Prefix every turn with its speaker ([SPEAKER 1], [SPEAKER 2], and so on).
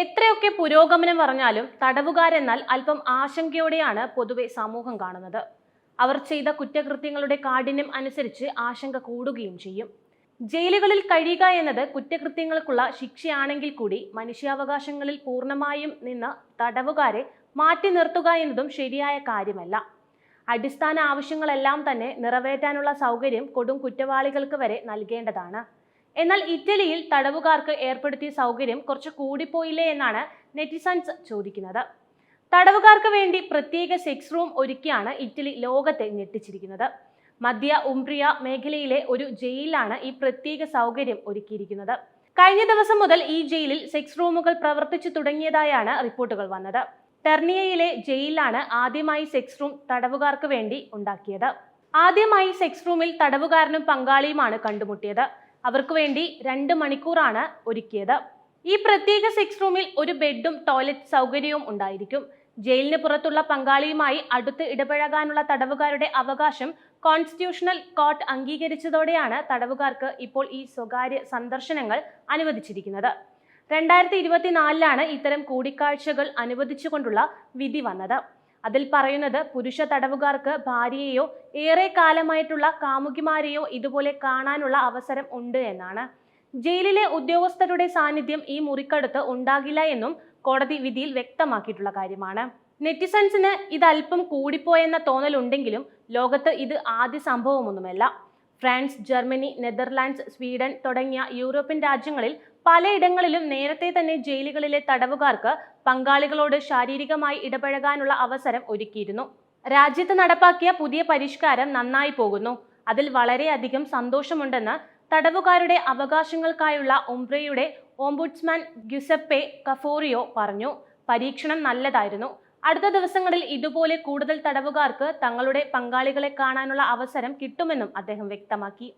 [SPEAKER 1] എത്രയൊക്കെ പുരോഗമനം പറഞ്ഞാലും തടവുകാരെന്നാൽ അല്പം ആശങ്കയോടെയാണ് പൊതുവെ സമൂഹം കാണുന്നത്. അവർ ചെയ്ത കുറ്റകൃത്യങ്ങളുടെ കാഠിന്യം അനുസരിച്ച് ആശങ്ക കൂടുകയും ചെയ്യും. ജയിലുകളിൽ കഴിയുക എന്നത് കുറ്റകൃത്യങ്ങൾക്കുള്ള ശിക്ഷയാണെങ്കിൽ കൂടി മനുഷ്യാവകാശങ്ങളിൽ പൂർണമായും നിന്ന് തടവുകാരെ മാറ്റി നിർത്തുക എന്നതും ശരിയായ കാര്യമല്ല. അടിസ്ഥാന ആവശ്യങ്ങളെല്ലാം തന്നെ നിറവേറ്റാനുള്ള സൗകര്യം കൊടും കുറ്റവാളികൾക്ക് വരെ നൽകേണ്ടതാണ്. എന്നാൽ ഇറ്റലിയിൽ തടവുകാർക്ക് ഏർപ്പെടുത്തിയ സൗകര്യം കുറച്ച് കൂടിപ്പോയില്ലേ എന്നാണ് നെറ്റിസൺസ് ചോദിക്കുന്നത്. തടവുകാർക്ക് വേണ്ടി പ്രത്യേക സെക്സ് റൂം ഒരുക്കിയാണ് ഇറ്റലി ലോകത്തെ ഞെട്ടിച്ചിരിക്കുന്നത്. മധ്യ ഉംബ്രിയ മേഖലയിലെ ഒരു ജയിലിലാണ് ഈ പ്രത്യേക സൗകര്യം ഒരുക്കിയിരിക്കുന്നത്. കഴിഞ്ഞ ദിവസം മുതൽ ഈ ജയിലിൽ സെക്സ് റൂമുകൾ പ്രവർത്തിച്ചു തുടങ്ങിയതായാണ് റിപ്പോർട്ടുകൾ വന്നത്. ടെർണിയയിലെ ജയിലിലാണ് ആദ്യമായി സെക്സ് റൂം തടവുകാർക്ക് വേണ്ടി ഉണ്ടാക്കിയത്. ആദ്യമായി സെക്സ് റൂമിൽ തടവുകാരനും പങ്കാളിയുമാണ് കണ്ടുമുട്ടിയത്. അവർക്ക് വേണ്ടി രണ്ട് മണിക്കൂറാണ് ഒരുക്കിയത്. ഈ പ്രത്യേക സെക്സ് റൂമിൽ ഒരു ബെഡും ടോയ്ലറ്റ് സൗകര്യവും ഉണ്ടായിരിക്കും. ജയിലിന് പുറത്തുള്ള പങ്കാളിയുമായി അടുത്ത് ഇടപഴകാനുള്ള തടവുകാരുടെ അവകാശം കോൺസ്റ്റിറ്റ്യൂഷണൽ കോർട്ട് അംഗീകരിച്ചതോടെയാണ് തടവുകാർക്ക് ഇപ്പോൾ ഈ സ്വകാര്യ സന്ദർശനങ്ങൾ അനുവദിച്ചിരിക്കുന്നത്. രണ്ടായിരത്തി ഇരുപത്തിനാലിലാണ് ഇത്തരം കൂടിക്കാഴ്ചകൾ അനുവദിച്ചുകൊണ്ടുള്ള വിധി വന്നത്. അതിൽ പറയുന്നത് പുരുഷ തടവുകാർക്ക് ഭാര്യയെയോ ഏറെ കാലമായിട്ടുള്ള കാമുകിമാരെയോ ഇതുപോലെ കാണാനുള്ള അവസരം ഉണ്ട് എന്നാണ്. ജയിലിലെ ഉദ്യോഗസ്ഥരുടെ സാന്നിധ്യം ഈ മുറിക്കടുത്ത് ഉണ്ടാകില്ല എന്നും കോടതി വിധിയിൽ വ്യക്തമാക്കിയിട്ടുള്ള കാര്യമാണ്. നെറ്റിസൺസിന് ഇത് അല്പം കൂടിപ്പോയെന്ന തോന്നലുണ്ടെങ്കിലും ലോകത്ത് ഇത് ആദ്യ സംഭവമൊന്നുമല്ല. ഫ്രാൻസ് ജർമ്മനി നെതർലാൻഡ്സ് സ്വീഡൻ തുടങ്ങിയ യൂറോപ്യൻ രാജ്യങ്ങളിൽ പലയിടങ്ങളിലും നേരത്തെ തന്നെ ജയിലുകളിലെ തടവുകാർക്ക് പങ്കാളികളോട് ശാരീരികമായി ഇടപഴകാനുള്ള അവസരം ഒരുക്കിയിരുന്നു. രാജ്യത്ത് നടപ്പാക്കിയ പുതിയ പരിഷ്കാരം നന്നായി പോകുന്നു. അതിൽ വളരെയധികം സന്തോഷമുണ്ടെന്ന് തടവുകാരുടെ അവകാശങ്ങൾക്കായുള്ള ഒംബ്രയുടെ ഓംബുഡ്സ്മാൻ ഗ്യുസപ്പെ കഫോറിയോ പറഞ്ഞു. പരീക്ഷണം നല്ലതായിരുന്നു. അടുത്ത ദിവസങ്ങളിൽ ഇതുപോലെ കൂടുതൽ തടവുകാർക്ക് തങ്ങളുടെ പങ്കാളികളെ കാണാനുള്ള അവസരം കിട്ടുമെന്നും അദ്ദേഹം വ്യക്തമാക്കി.